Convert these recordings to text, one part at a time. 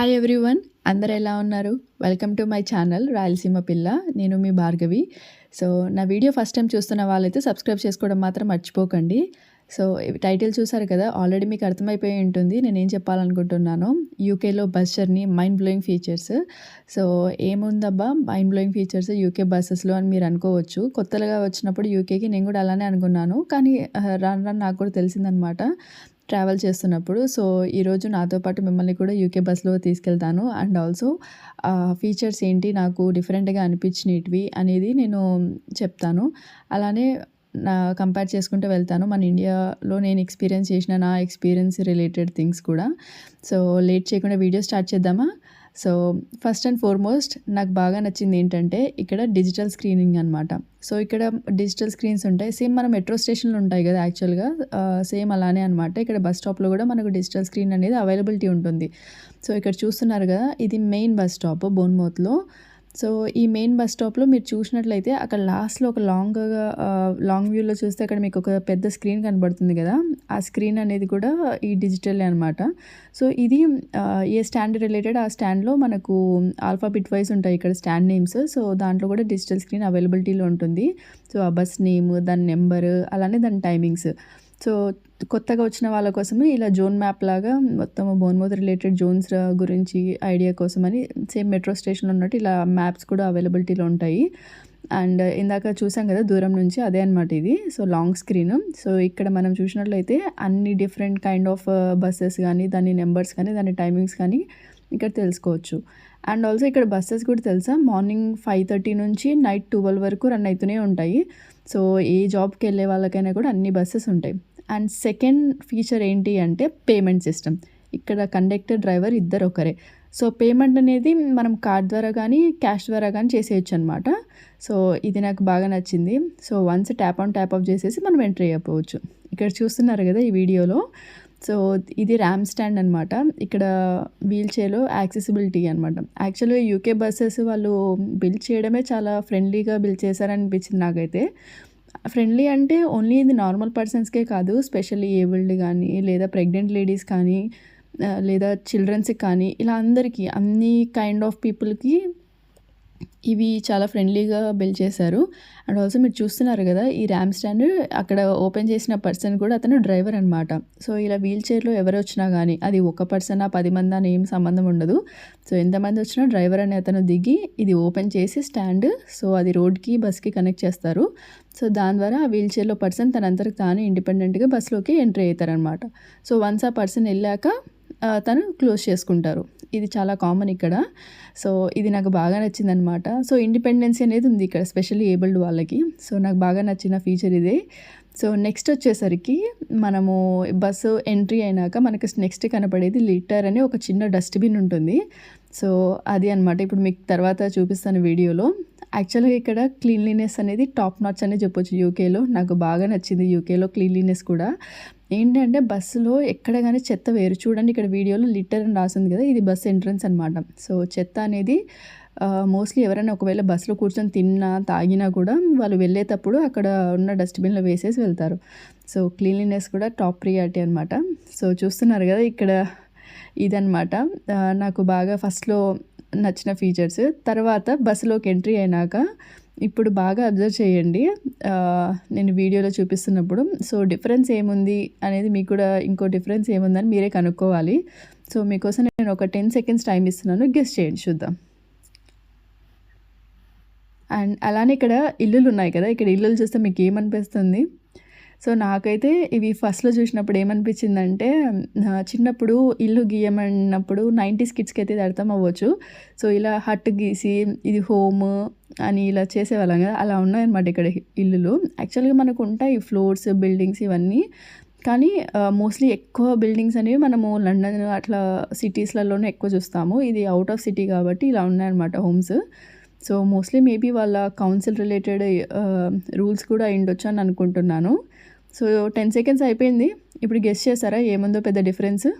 Hi everyone అందరు ఎలా ఉన్నారు? Welcome to my channel Rayalaseema పిల్ల నేను మీ భార్గవి. సో నా వీడియో ఫస్ట్ టైం చూస్తున్న వాళ్ళైతే సబ్స్క్రైబ్ చేసుకోవడం మాత్రం మర్చిపోకండి. సో టైటిల్ చూసారు కదా ఆల్రెడీ మీకు అర్థమైపోయి ఉంటుంది. నేను ఏం చెప్పాలనుకుంటున్నాను యూకేలో bus journey mind blowing features so ఏముందబ్బా mind blowing features UK బస్సెస్లో అని మీరు అనుకోవచ్చు. కొత్తగా వచ్చినప్పుడు యూకేకి నేను కూడా అలానే అనుకున్నాను. కానీ ఆ, రాను రాను నాకు కూడా తెలిసిందనమాట ట్రావెల్ చేస్తున్నప్పుడు. సో ఈరోజు నాతో పాటు మిమ్మల్ని కూడా యూకే బస్లో తీసుకెళ్తాను. అండ్ ఆల్సో ఫీచర్స్ ఏంటి నాకు డిఫరెంట్గా అనిపించినవి అనేది నేను చెప్తాను. అలానే నా కంపేర్ చేసుకుంటూ వెళ్తాను. మన ఇండియాలో నేను ఎక్స్పీరియన్స్ చేసిన నా ఎక్స్పీరియన్స్ రిలేటెడ్ థింగ్స్ కూడా. సో లేట్ చేయకుండా వీడియో స్టార్ట్ చేద్దామా? సో ఫస్ట్ అండ్ ఫార్మోస్ట్ నాకు బాగా నచ్చింది ఏంటంటే ఇక్కడ డిజిటల్ స్క్రీనింగ్ అనమాట సో ఇక్కడ డిజిటల్ స్క్రీన్స్ ఉంటాయి. సేమ్ మన మెట్రో స్టేషన్లు ఉంటాయి కదా యాక్చువల్గా సేమ్ అలానే అనమాట ఇక్కడ బస్ స్టాప్లో కూడా మనకు డిజిటల్ స్క్రీన్ అనేది అవైలబిలిటీ ఉంటుంది. సో ఇక్కడ చూస్తున్నారు కదా ఇది మెయిన్ బస్ స్టాప్ బోన్మోత్లో సో ఈ మెయిన్ బస్ స్టాప్లో మీరు చూసినట్లయితే అక్కడ లాస్ట్లో ఒక లాంగ్గా లాంగ్ వ్యూలో చూస్తే అక్కడ మీకు ఒక పెద్ద స్క్రీన్ కనబడుతుంది కదా? ఆ స్క్రీన్ అనేది కూడా ఈ డిజిటల్ అనమాట సో ఇది ఏ స్టాండ్ రిలేటెడ్? ఆ స్టాండ్లో మనకు ఆల్ఫాబిట్ వైజ్ ఉంటాయి ఇక్కడ స్టాండ్ నేమ్స్. సో దాంట్లో కూడా డిజిటల్ స్క్రీన్ అవైలబిలిటీలో ఉంటుంది. సో ఆ బస్ నేమ్ దాని నెంబర్ అలానే దాని టైమింగ్స్. సో కొత్తగా వచ్చిన వాళ్ళ కోసము ఇలా జోన్ మ్యాప్ లాగా మొత్తం బోన్మోత్ రిలేటెడ్ జోన్స్ గురించి ఐడియా కోసమని సేమ్ మెట్రో స్టేషన్లో ఉన్నట్టు ఇలా మ్యాప్స్ కూడా అవైలబిలిటీలో ఉంటాయి. అండ్ ఇందాక చూసాం కదా దూరం నుంచి అదే అనమాట ఇది. So long screen. సో ఇక్కడ మనం చూసినట్లయితే అన్ని డిఫరెంట్ కైండ్ ఆఫ్ బస్సెస్ కానీ దాని నెంబర్స్ కానీ దాని టైమింగ్స్ కానీ ఇక్కడ తెలుసుకోవచ్చు. అండ్ ఆల్సో ఇక్కడ బస్సెస్ కూడా తెలుసా? మార్నింగ్ ఫైవ్ థర్టీ నుంచి నైట్ ట్వెల్వ్ వరకు రన్ అవుతూనే ఉంటాయి. సో ఏ జాబ్కి వెళ్ళే వాళ్ళకైనా కూడా అన్ని బస్సెస్ ఉంటాయి. అండ్ సెకండ్ ఫీచర్ ఏంటి అంటే పేమెంట్ సిస్టమ్ ఇక్కడ కండక్టర్ డ్రైవర్ ఇద్దరు ఒకరే సో పేమెంట్ అనేది మనం కార్డ్ ద్వారా కానీ క్యాష్ ద్వారా కానీ చేసేయచ్చు అనమాట సో ఇది నాకు బాగా నచ్చింది. So once tap on tap off చేసేసి మనం ఎంట్రీ అయిపోవచ్చు ఇక్కడ చూస్తున్నారు కదా ఈ వీడియోలో. సో ఇది ర్యామ్ స్టాండ్ అనమాట. ఇక్కడ వీల్ చైర్లో యాక్సెసిబిలిటీ అనమాట. యాక్చువల్గా యూకే బస్సెస్ వాళ్ళు బిల్డ్ చేయడమే చాలా ఫ్రెండ్లీగా బిల్డ్ చేశారనిపించింది నాకైతే. ఫ్రెండ్లీ అంటే ఓన్లీ ఇది నార్మల్ పర్సన్స్కే కాదు. స్పెషల్లీ ఏబుల్డ్ కానీ లేదా ప్రెగ్నెంట్ లేడీస్ కానీ లేదా చిల్డ్రన్స్కి కానీ ఇలా అందరికీ అన్ని కైండ్ ఆఫ్ పీపుల్కి ఇవి చాలా ఫ్రెండ్లీగా బిల్డ్ చేశారు. అండ్ ఆల్సో మీరు చూస్తున్నారు కదా ఈ ర్యామ్ స్టాండ్ అక్కడ ఓపెన్ చేసిన పర్సన్ కూడా అతను డ్రైవర్ అనమాట సో ఇలా వీల్ చైర్లో ఎవరు వచ్చినా కానీ అది ఒక పర్సన్ పది మంది అని ఏం సంబంధం ఉండదు. సో ఎంతమంది వచ్చినా డ్రైవర్ అనే అతను దిగి ఇది ఓపెన్ చేసి స్టాండ్ సో అది రోడ్కి బస్కి కనెక్ట్ చేస్తారు. సో దాని ద్వారా ఆ వీల్ చైర్లో పర్సన్ తనంతరకు తాను ఇండిపెండెంట్గా బస్లోకి ఎంట్రీ అవుతారనమాట సో వన్స్ ఆ పర్సన్ వెళ్ళాక తను క్లోజ్ చేసుకుంటారు. ఇది చాలా కామన్ ఇక్కడ. సో ఇది నాకు బాగా నచ్చింది అనమాట సో ఇండిపెండెన్సీ అనేది ఉంది ఇక్కడ స్పెషల్లీ ఏబుల్డ్ వాళ్ళకి. సో నాకు బాగా నచ్చిన ఫీచర్ ఇదే. సో నెక్స్ట్ వచ్చేసరికి మనము బస్సు ఎంట్రీ అయినాక మనకి నెక్స్ట్ కనపడేది లిటర్ అని ఒక చిన్న డస్ట్బిన్ ఉంటుంది. సో అది అనమాట ఇప్పుడు మీకు తర్వాత చూపిస్తాను వీడియోలో. యాక్చువల్గా ఇక్కడ క్లీన్లీనెస్ అనేది టాప్ నాట్స్ అనే చెప్పొచ్చు యూకేలో. నాకు బాగా నచ్చింది యూకేలో క్లీన్లీనెస్ కూడా. ఏంటంటే బస్సులో ఎక్కడ కానీ చెత్త వేరు. చూడండి ఇక్కడ వీడియోలో లిటర్ అని రాసింది కదా ఇది బస్ ఎంట్రన్స్ అనమాట సో చెత్త అనేది మోస్ట్లీ ఎవరైనా ఒకవేళ బస్సులో కూర్చొని తిన్నా తాగినా కూడా వాళ్ళు వెళ్ళేటప్పుడు అక్కడ ఉన్న డస్ట్బిన్లో వేసేసి వెళ్తారు. సో క్లీన్లీనెస్ కూడా టాప్ ప్రియారిటీ అనమాట సో చూస్తున్నారు కదా ఇక్కడ ఇదనమాట నాకు బాగా ఫస్ట్లో నచ్చిన ఫీచర్స్ తర్వాత బస్సులోకి ఎంట్రీ అయినాక ఇప్పుడు బాగా అబ్జర్వ్ చేయండి. నేను వీడియోలో చూపిస్తున్నప్పుడు. సో డిఫరెన్స్ ఏముంది అనేది మీకు కూడా ఇంకో డిఫరెన్స్ ఏముందని మీరే కనుక్కోవాలి. సో మీకోసం నేను ఒక టెన్ సెకండ్స్ టైం ఇస్తున్నాను. గెస్ట్ చేయండి చూద్దాం. అండ్ అలానే ఇక్కడ ఇల్లులు ఉన్నాయి కదా. ఇక్కడ ఇల్లులు చూస్తే మీకు ఏమనిపిస్తుంది? సో నాకైతే ఇవి ఫస్ట్లో చూసినప్పుడు ఏమనిపించిందంటే చిన్నప్పుడు ఇల్లు గీయమన్నప్పుడు నైంటీస్ కిడ్స్కి అయితే ఇది అర్థం అవ్వచ్చు. సో ఇలా హట్ గీసి ఇది హోమ్ అని ఇలా చేసేవాళ్ళం కదా అలా ఉన్నాయన్నమాట ఇక్కడ ఇల్లులు. యాక్చువల్గా మనకు ఉంటాయి ఫ్లోర్స్ బిల్డింగ్స్ ఇవన్నీ. కానీ మోస్ట్లీ ఎక్కువ బిల్డింగ్స్ అనేవి మనము లండన్ అట్లా సిటీస్లలోనే ఎక్కువ చూస్తాము. ఇది అవుట్ ఆఫ్ సిటీ కాబట్టి ఇలా ఉన్నాయన్నమాట హోమ్స్. సో మోస్ట్లీ మేబీ వాళ్ళ కౌన్సిల్ రిలేటెడ్ రూల్స్ కూడా అయిండొచ్చు అని అనుకుంటున్నాను. సో టెన్ సెకండ్స్ అయిపోయింది. ఇప్పుడు గెస్ట్ చేస్తారా? ఏముందో పెద్ద డిఫరెన్స్.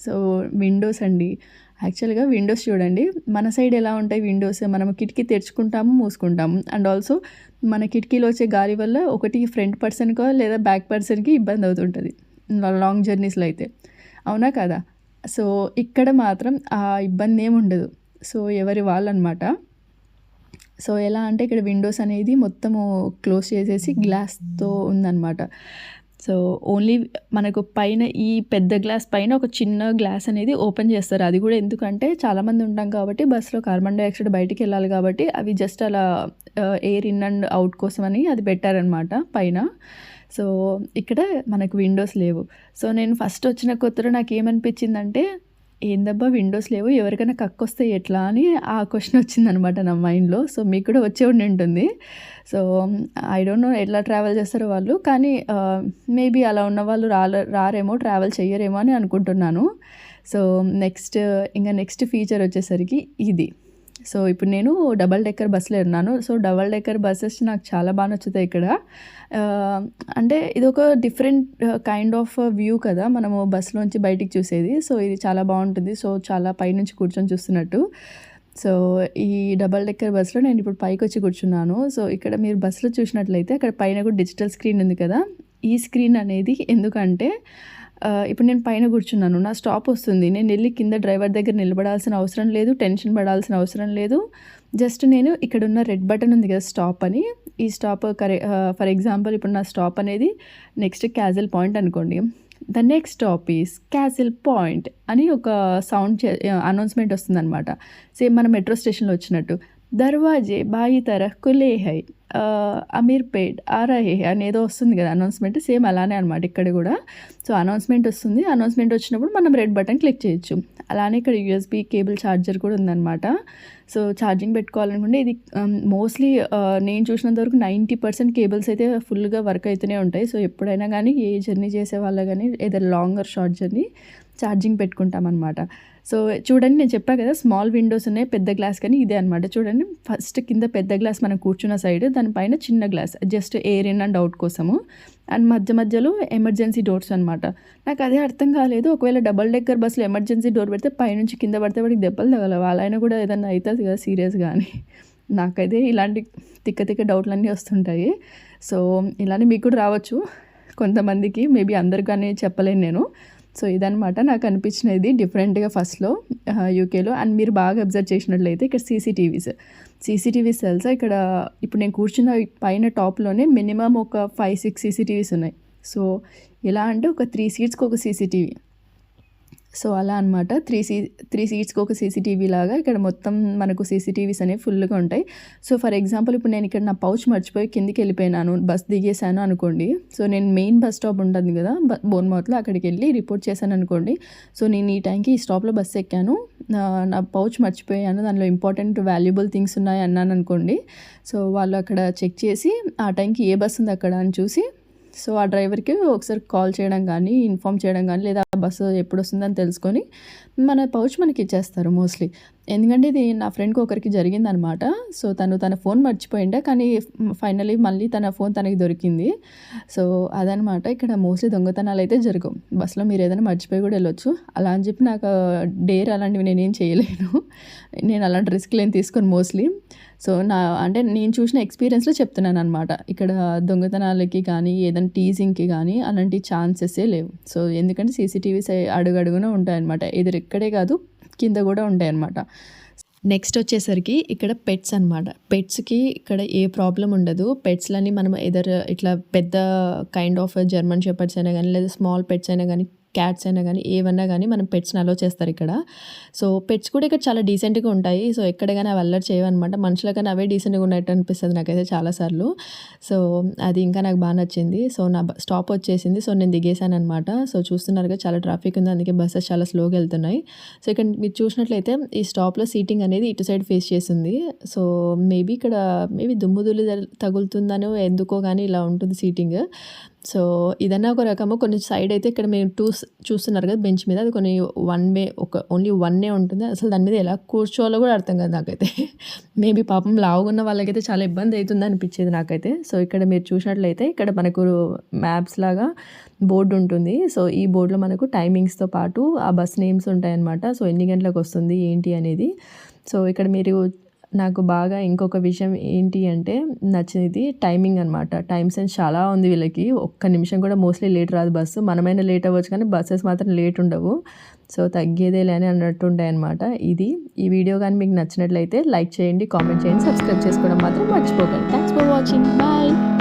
సో విండోస్ అండి. యాక్చువల్గా విండోస్ చూడండి. మన సైడ్ ఎలా ఉంటాయి విండోస్? మనం కిటికీ తెరుచుకుంటాము మూసుకుంటాము. అండ్ ఆల్సో మన కిటికీలో వచ్చే గాలి వల్ల ఒకటి ఫ్రంట్ పర్సన్కో లేదా బ్యాక్ పర్సన్కి ఇబ్బంది అవుతుంటుంది. లాంగ్ జర్నీస్లో అయితే. అవునా కదా? సో ఇక్కడ మాత్రం ఆ ఇబ్బంది ఏమి ఉండదు సో ఎవరి వాళ్ళనమాట. సో ఎలా అంటే ఇక్కడ విండోస్ అనేది మొత్తము క్లోజ్ చేసేసి గ్లాస్తో ఉందన్నమాట. సో ఓన్లీ మనకు పైన ఈ పెద్ద గ్లాస్ పైన ఒక చిన్న గ్లాస్ అనేది ఓపెన్ చేస్తారు. అది కూడా ఎందుకంటే చాలామంది ఉంటాం కాబట్టి బస్సులో కార్బన్ డైఆక్సైడ్ బయటికి వెళ్ళాలి కాబట్టి అవి జస్ట్ అలా ఎయిర్ ఇన్ అండ్ అవుట్ కోసం అని అది పెట్టారనమాట పైన. సో ఇక్కడ మనకు విండోస్ లేవు. సో నేను ఫస్ట్ వచ్చిన కొత్తలో నాకు ఏమనిపించిందంటే ఏందబ్బా విండోస్ లేవు ఎవరికైనా కక్కొస్తే ఎట్లా అని ఆ క్వశ్చన్ వచ్చిందనమాట నా మైండ్లో సో మీకు కూడా వచ్చే ఉండి ఉంటుంది. సో ఐ డోంట్ నో ఎట్లా ట్రావెల్ చేస్తారో వాళ్ళు. కానీ మేబీ అలా ఉన్న వాళ్ళు రాలే రారేమో ట్రావెల్ చేయరేమో అని అనుకుంటున్నాను. సో నెక్స్ట్ ఇంకా నెక్స్ట్ ఫీచర్ వచ్చేసరికి ఇది. సో ఇప్పుడు నేను డబల్ డెక్కర్ బస్సులో ఉన్నాను. సో డబల్ డెక్కర్ బస్సెస్ నాకు చాలా బాగా నచ్చుతాయి ఇక్కడ. అంటే ఇది ఒక డిఫరెంట్ కైండ్ ఆఫ్ వ్యూ కదా మనము బస్సులోంచి బయటికి చూసేది. సో ఇది చాలా బాగుంటుంది. సో చాలా పైనుంచి కూర్చొని చూస్తున్నట్టు. సో ఈ డబల్ డెక్కర్ బస్సులో నేను ఇప్పుడు పైకి వచ్చి కూర్చున్నాను. సో ఇక్కడ మీరు బస్సులో చూసినట్లయితే అక్కడ పైన కూడా డిజిటల్ స్క్రీన్ ఉంది కదా. ఈ స్క్రీన్ అనేది ఎందుకంటే ఇప్పుడు నేను పైన కూర్చున్నాను. నా స్టాప్ వస్తుంది. నేను వెళ్ళి కింద డ్రైవర్ దగ్గర నిలబడాల్సిన అవసరం లేదు టెన్షన్ పడాల్సిన అవసరం లేదు. జస్ట్ నేను ఇక్కడ ఉన్న రెడ్ బటన్ ఉంది కదా స్టాప్ అని. ఈ స్టాప్ కరే ఫర్ ఎగ్జాంపుల్ ఇప్పుడు నా స్టాప్ అనేది నెక్స్ట్ క్యాజల్ పాయింట్ అనుకోండి. The next stop is Castle Point అని ఒక సౌండ్ చే అనౌన్స్మెంట్ వస్తుందన్నమాట. సేమ్ మన మెట్రో స్టేషన్లో వచ్చినట్టు. దర్వాజే బాయి తరహ్ కులే హై. అమీర్పేట్ ఆ ఆర్ఐ అని ఏదో వస్తుంది కదా అనౌన్స్మెంట్ సేమ్ అలానే అనమాట ఇక్కడ కూడా. సో అనౌన్స్మెంట్ వస్తుంది. అనౌన్స్మెంట్ వచ్చినప్పుడు మనం రెడ్ బటన్ క్లిక్ చేయొచ్చు. అలానే ఇక్కడ యూఎస్బి కేబుల్ ఛార్జర్ కూడా ఉందన్నమాట. సో ఛార్జింగ్ పెట్టుకోవాలనుకుంటే ఇది um, మోస్ట్లీ uh, నేను చూసినంత వరకు నైంటీ పర్సెంట్ కేబుల్స్ అయితే ఫుల్గా వర్క్ అవుతూనే ఉంటాయి. సో ఎప్పుడైనా కానీ ఏ జర్నీ చేసే వాళ్ళ కానీ ఏదైనా లాంగర్ షార్ట్ జర్నీ ఛార్జింగ్ పెట్టుకుంటామన్నమాట సో చూడండి నేను చెప్పా కదా స్మాల్ విండోస్ ఉన్నాయి పెద్ద గ్లాస్ కానీ ఇదే అనమాట చూడండి ఫస్ట్ కింద పెద్ద గ్లాస్ మనం కూర్చున్న సైడ్ దానిపైన చిన్న glass just air in and out కోసము. అండ్ మధ్య మధ్యలో ఎమర్జెన్సీ డోర్స్ అనమాట నాకు అదే అర్థం కాలేదు. ఒకవేళ డబల్ డెక్కర్ బస్సులో ఎమర్జెన్సీ డోర్ పెడితే పైనుంచి కింద పడితే వాడికి దెబ్బలు తగలవు? వాళ్ళైనా కూడా ఏదైనా అవుతుంది కదా సీరియస్ కానీ నాకైతే ఇలాంటి తిక్క తిక్క డౌట్లన్నీ వస్తుంటాయి. సో ఇలానే మీకు కూడా రావచ్చు. కొంతమందికి మేబీ అందరికీ చెప్పలేను నేను. సో ఇదనమాట నాకు అనిపించినది డిఫరెంట్గా ఫస్ట్లో యూకేలో అండ్ మీరు బాగా అబ్జర్వ్ చేసినట్లయితే ఇక్కడ సీసీటీవీస్ సీసీటీవీస్ తెలుసా ఇక్కడ ఇప్పుడు నేను కూర్చున్న పైన టాప్లోనే మినిమం ఒక ఫైవ్ సిక్స్ సీసీటీవీస్ ఉన్నాయి. సో ఎలా అంటే ఒక త్రీ సీట్స్కి ఒక సీసీటీవీ సో అలా అనమాట త్రీ సీ త్రీ సీట్స్కి ఒక సీసీటీవీ లాగా ఇక్కడ మొత్తం మనకు సీసీటీవీస్ అనేవి ఫుల్గా ఉంటాయి. సో ఫర్ ఎగ్జాంపుల్ ఇప్పుడు నేను ఇక్కడ నా పౌచ్ మర్చిపోయి కిందికి వెళ్ళిపోయినాను బస్ దిగేసాను అనుకోండి. సో నేను మెయిన్ బస్ స్టాప్ ఉంటుంది కదా బోన్మౌత్లో అక్కడికి వెళ్ళి రిపోర్ట్ చేశాను అనుకోండి. సో నేను ఈ టైంకి ఈ స్టాప్లో బస్ ఎక్కాను. నా నా పౌచ్ మర్చిపోయాను దానిలో ఇంపార్టెంట్ వాల్యుబుల్ థింగ్స్ ఉన్నాయి అన్నాను అనుకోండి. సో వాళ్ళు అక్కడ చెక్ చేసి ఆ టైంకి ఏ బస్ ఉంది అక్కడ? అని చూసి సో ఆ డ్రైవర్కి ఒకసారి కాల్ చేయడం కానీ ఇన్ఫామ్ చేయడం కానీ లేదా బస్సు ఎప్పుడు వస్తుందని తెలుసుకొని మన పౌచ్ మనకి ఇచ్చేస్తారు మోస్ట్లీ. ఎందుకంటే ఇది నా ఫ్రెండ్కి ఒకరికి జరిగిందనమాట. సో తను తన ఫోన్ మర్చిపోయిండే కానీ ఫైనలీ మళ్ళీ తన ఫోన్ తనకి దొరికింది. సో అదనమాట. ఇక్కడ మోస్ట్లీ దొంగతనాలు అయితే జరగవు. బస్సులో మీరు ఏదైనా మర్చిపోయి కూడా వెళ్ళొచ్చు. అలా అని చెప్పి నాకు డేర్ అలాంటివి నేనేం చేయలేను. నేను అలాంటి రిస్క్ లేని తీసుకొని మోస్ట్లీ. సో నా అంటే నేను చూసిన ఎక్స్పీరియన్స్లో చెప్తున్నాను అనమాట ఇక్కడ దొంగతనాలకి కానీ ఏదైనా టీజింగ్కి కానీ అలాంటి ఛాన్సెసే లేవు. సో ఎందుకంటే సీసీటీవీస్ అడుగడుగున ఉంటాయన్నమాట ఎదురు ఇక్కడే కాదు కింద కూడా ఉంటాయన్నమాట. నెక్స్ట్ వచ్చేసరికి ఇక్కడ పెట్స్ అనమాట పెట్స్కి ఇక్కడ ఏ ప్రాబ్లం ఉండదు. పెట్స్లని మనం ఎదర్ ఇట్లా పెద్ద కైండ్ ఆఫ్ జర్మన్ షెపర్డ్స్ అయినా కానీ లేదా స్మాల్ పెట్స్ అయినా కానీ క్యాట్స్ అయినా కానీ ఏవన్నా కానీ మనం పెట్స్ని అలో చేస్తారు ఇక్కడ. సో పెట్స్ కూడా ఇక్కడ చాలా డీసెంట్గా ఉంటాయి. సో ఎక్కడ కానీ అవి అల్లరి చేయవన్నమాట. మనుషులకన్నా అవే డీసెంట్గా ఉన్నట్టు అనిపిస్తుంది నాకైతే చాలాసార్లు సో అది ఇంకా నాకు బాగా నచ్చింది. సో నా స్టాప్ వచ్చేసింది. సో నేను దిగేశాను అనమాట సో చూస్తున్నారుగా చాలా ట్రాఫిక్ ఉంది. అందుకే బస్సెస్ చాలా స్లోగా వెళ్తున్నాయి. సో ఇక్కడ మీరు చూసినట్లయితే ఈ స్టాప్లో సీటింగ్ అనేది ఇటు సైడ్ ఫేస్ చేసింది. సో మేబీ ఇక్కడ మేబీ దుమ్ము దుల్లు తగులుతుందనో ఎందుకో కానీ ఇలా ఉంటుంది సీటింగ్ సో ఇదన్నా ఒక రకము. కొన్ని సైడ్ అయితే ఇక్కడ మీరు టూ చూస్తున్నారు కదా బెంచ్ మీద. అది కొన్ని వన్ వే ఒక ఓన్లీ వన్నే ఉంటుంది. అసలు దాని మీద ఎలా కూర్చోవాలో కూడా అర్థం కాదు నాకైతే. మేబీ పాపం లావుగున్న వాళ్ళకైతే చాలా ఇబ్బంది అవుతుంది అనిపించేది నాకైతే. సో ఇక్కడ మీరు చూసినట్లయితే ఇక్కడ మనకు మ్యాప్స్ లాగా బోర్డు ఉంటుంది. సో ఈ బోర్డులో మనకు టైమింగ్స్తో పాటు ఆ బస్ నేమ్స్ ఉంటాయన్నమాట. సో ఎన్ని గంటలకు వస్తుంది ఏంటి అనేది. సో ఇక్కడ మీరు నాకు బాగా ఇంకొక విషయం ఏంటి అంటే నచ్చేది టైమింగ్ అనమాట టైం సెన్స్ చాలా ఉంది వీళ్ళకి. ఒక్క నిమిషం కూడా మోస్ట్లీ లేట్ రాదు బస్సు. మనమైనా లేట్ అవ్వచ్చు కానీ బస్సెస్ మాత్రం లేట్ ఉండవు. సో తగ్గేదేలే అని అన్నట్టుంటాయి అనమాట ఇది ఈ వీడియో కానీ మీకు నచ్చినట్లయితే లైక్ చేయండి కామెంట్ చేయండి సబ్స్క్రైబ్ చేసుకోవడం మాత్రం మర్చిపోకండి. Thanks for watching bye